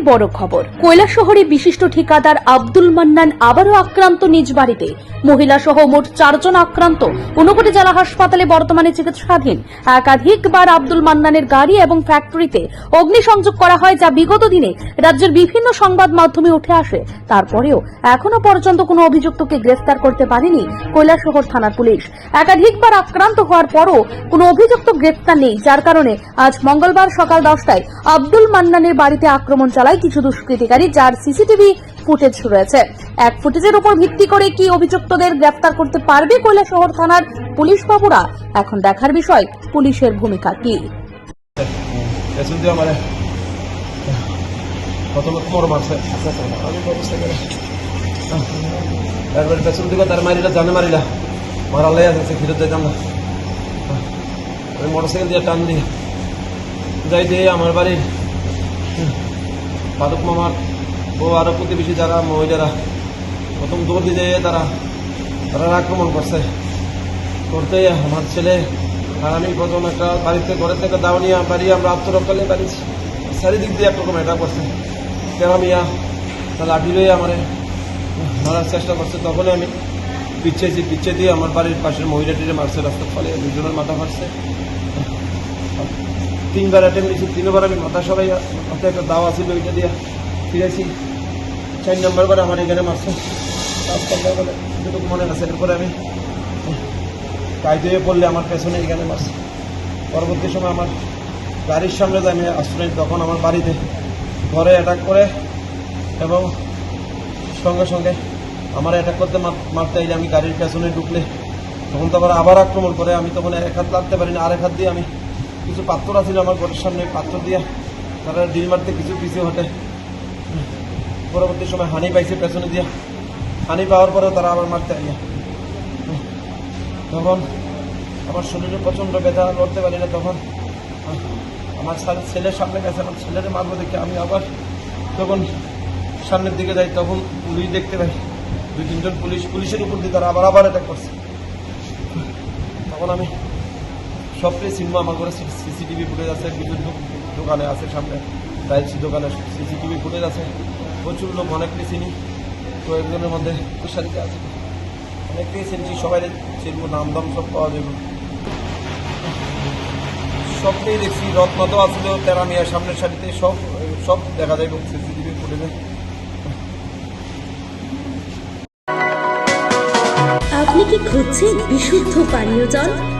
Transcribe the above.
মুহূর্তের বড় খবর। কয়লা শহরে বিশিষ্ট ঠিকাদার আব্দুল মান্নান আবারও আক্রান্ত নিজ বাড়িতে। মহিলা সহ মোট চারজন আক্রান্ত। ঊনকোটি জেলা হাসপাতালে বর্তমানে চিকিৎসাধীন। একাধিকবার আব্দুল মান্নানের গাড়ি এবং ফ্যাক্টরিতে অগ্নিসংযোগ করা হয়, যা বিগত দিনে রাজ্যের বিভিন্ন সংবাদ মাধ্যমে উঠে আসে। তারপরেও এখনও পর্যন্ত কোনো অভিযুক্তকে গ্রেফতার করতে পারেনি কৈলাসহর থানার পুলিশ। একাধিকবার আক্রান্ত হওয়ার পরও কোনো অভিযুক্ত গ্রেফতার নেই, যার কারণে আজ মঙ্গলবার সকাল দশটায় আব্দুল মান্নানের বাড়িতে আক্রমণ চালায় কিছু দুষ্কৃতিকারী যার সিসিটিভি ফুটেজ রয়েছে। এক ফুটেজের উপর ভিত্তি করে কি অভিযুক্তদের গ্রেফতার করতে পারবে কৈলাসহর থানার পুলিশ বাবুরা এখন দেখার বিষয়, পুলিশের ভূমিকা কি? তার না। আমি মোটরসাইকেল দিয়ে টান যাই দিয়ে আমার বাড়ির বাদক মামার ও আরও প্রতিবেশী যারা মহিলারা প্রথম দৌড় যেয়ে তারা তারা আক্রমণ করছে। করতে আমার ছেলে আর আমি প্রথম একটা বাড়িতে, ঘরের থেকে দাওয়ানিয়া বাড়ি আমরা আত্মরক্ষালে বাড়ি চারিদিক দিয়ে একরকম এটা করছে। কেন মিয়া তা লাঠি লয়ে আমার মারার চেষ্টা করছে। তখনই আমি পিছিয়েছি পিছিয়ে দিয়ে আমার বাড়ির পাশের মহিলাটিরে মারছে, রাস্তার ফলে দুজনের মাথা ফাটছে। তিনবার অ্যাটেম্প দিয়েছি, তিনবার আমি মাথা সবাই মাথায় একটা দাওয়া ছিল ওইটা দিয়ে ফিরেছি। চার নম্বর করে আমার এখানে মারছে। যেটুকু মনে আছে এরপরে আমি কায়দে পড়লে আমার পেছনে এখানে মারছে। পরবর্তী সময় আমার গাড়ির সামনে যে আমি আশ্রয়, তখন আমার বাড়িতে ঘরে অ্যাটাক করে এবং সঙ্গে সঙ্গে আমার অ্যাটাক করতে মার- মারতে এলে আমি গাড়ির পেছনে ঢুকলে তখন তো আবার আবার আক্রমণ করে, আমি তখন এক হাত লাগতে পারি না আর এক হাত দিয়ে আমি কিছু পাত্র আছিল আমার ঘরের সামনে পাত্র দিয়ে তারা ডিল মারতে কিছু পিছু হটে পরবর্তী সময় হানি পাইছে, পেছনে দিয়ে। হানি পাওয়ার পরেও তারা আবার মারতে আইয়া তখন আমার শরীরে প্রচণ্ড ব্যথা লড়তে পারি না তখন। আমার ছেলের সামনে গেছে আমার ছেলের মারবো দেখে আমি আবার তখন সামনের দিকে যাই, তখন পুলিশ দেখতে পাই। দুই তিনজন পুলিশ পুলিশের উপর দিয়ে তারা আবার আবার অ্যাটাক করছে। তখন আমি সব চিনবো আমার ঘরে সিসিটিভি ফুটেজ আছে দো- দোকানে আছে সামনে টাইলস দোকানে সিসিটিভি ফুটেজ আছে। প্রচুর লোক অনেকটাই চিনি। তো একজনের মধ্যে তুষারিতে আছে। অনেকটাই চিনছি সবাই চিনবো, নাম দাম সব পাওয়া যাবে। সবটাই দেখছি, রত্ন তো আসলে তেরা মিয়ার সামনের সারিতে সব সব দেখা যায় এবং সিসিটিভি ফুটেজে আপনি কি খুঁজছেন বিশুদ্ধ পানীয় জল?